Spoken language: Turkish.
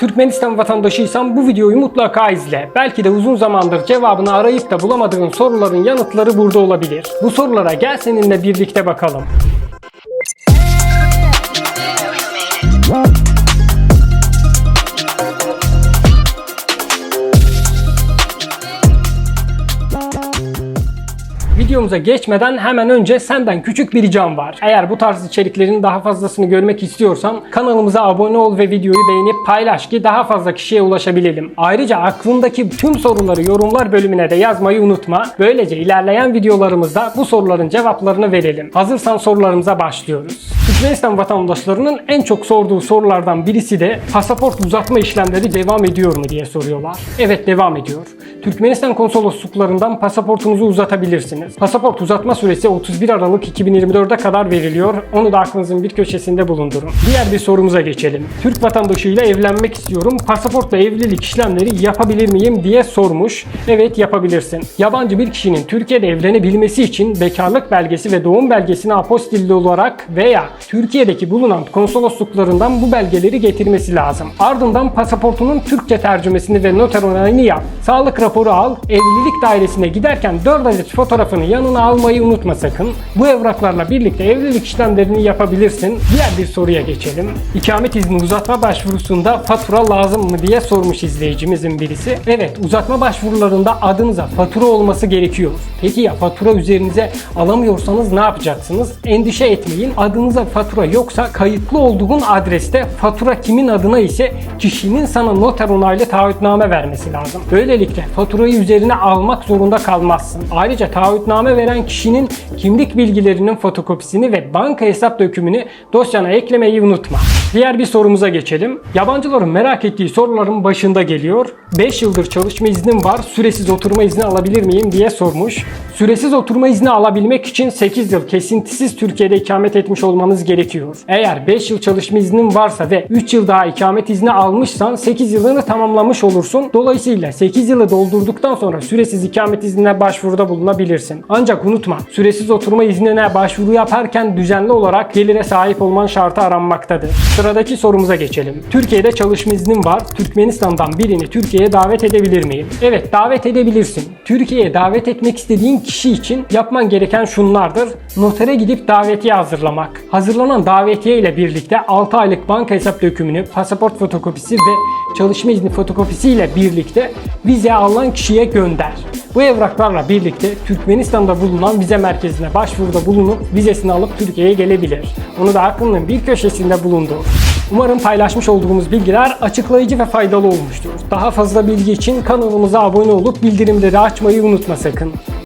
Türkmenistan vatandaşıysan bu videoyu mutlaka izle. Belki de uzun zamandır cevabını arayıp da bulamadığın soruların yanıtları burada olabilir. Bu sorulara gel seninle birlikte bakalım. Videomuza geçmeden hemen önce senden küçük bir ricam var. Eğer bu tarz içeriklerin daha fazlasını görmek istiyorsan kanalımıza abone ol ve videoyu beğenip paylaş ki daha fazla kişiye ulaşabilelim. Ayrıca aklındaki tüm soruları yorumlar bölümüne de yazmayı unutma. Böylece ilerleyen videolarımızda bu soruların cevaplarını verelim. Hazırsan sorularımıza başlıyoruz. Türkmenistan vatandaşlarının en çok sorduğu sorulardan birisi de pasaport uzatma işlemleri devam ediyor mu diye soruyorlar. Evet devam ediyor. Türkmenistan konsolosluklarından pasaportunuzu uzatabilirsiniz. Pasaport uzatma süresi 31 Aralık 2024'e kadar veriliyor. Onu da aklınızın bir köşesinde bulundurun. Diğer bir sorumuza geçelim. Türk vatandaşıyla evlenmek istiyorum. Pasaportla evlilik işlemleri yapabilir miyim diye sormuş. Evet yapabilirsin. Yabancı bir kişinin Türkiye'de evlenebilmesi için bekarlık belgesi ve doğum belgesini apostilli olarak veya Türkiye'deki bulunan konsolosluklarından bu belgeleri getirmesi lazım. Ardından pasaportunun Türkçe tercümesini ve noter onayını yap. Sağlık raporu al. Evlilik dairesine giderken 4 adet fotoğrafını yanına almayı unutma sakın. Bu evraklarla birlikte evlilik işlemlerini yapabilirsin. Diğer bir soruya geçelim. İkamet izni uzatma başvurusunda fatura lazım mı diye sormuş izleyicimizin birisi. Evet uzatma başvurularında adınıza fatura olması gerekiyor. Peki ya fatura üzerinize alamıyorsanız ne yapacaksınız? Endişe etmeyin. Adınıza fatura yoksa kayıtlı olduğun adreste fatura kimin adına ise kişinin sana noter onaylı taahhütname vermesi lazım. Böylelikle faturayı üzerine almak zorunda kalmazsın. Ayrıca taahhütname veren kişinin kimlik bilgilerinin fotokopisini ve banka hesap dökümünü dosyana eklemeyi unutma. Diğer bir sorumuza geçelim. Yabancıların merak ettiği soruların başında geliyor. 5 yıldır çalışma iznim var, süresiz oturma izni alabilir miyim diye sormuş. Süresiz oturma izni alabilmek için 8 yıl kesintisiz Türkiye'de ikamet etmiş olmanız gerekiyor. Eğer 5 yıl çalışma iznin varsa ve 3 yıl daha ikamet izni almışsan 8 yılını tamamlamış olursun. Dolayısıyla 8 yılı doldurduktan sonra süresiz ikamet iznine başvuruda bulunabilirsin. Ancak unutma, süresiz oturma iznine başvuru yaparken düzenli olarak gelire sahip olman şartı aranmaktadır. Sıradaki sorumuza geçelim. Türkiye'de çalışma iznim var. Türkmenistan'dan birini Türkiye'ye davet edebilir miyim? Evet, davet edebilirsin. Türkiye'ye davet etmek istediğin kişi için yapman gereken şunlardır. Notere gidip davetiye hazırlamak. Hazırlanan davetiye ile birlikte 6 aylık banka hesap dökümünü, pasaport fotokopisi ve çalışma izni fotokopisi ile birlikte vize alan kişiye gönder. Bu evraklarla birlikte Türkmenistan'da bulunan vize merkezine başvuruda bulunup vizesini alıp Türkiye'ye gelebilir. Onu da aklının bir köşesinde bulundur. Umarım paylaşmış olduğumuz bilgiler açıklayıcı ve faydalı olmuştur. Daha fazla bilgi için kanalımıza abone olup bildirimleri açmayı unutma sakın.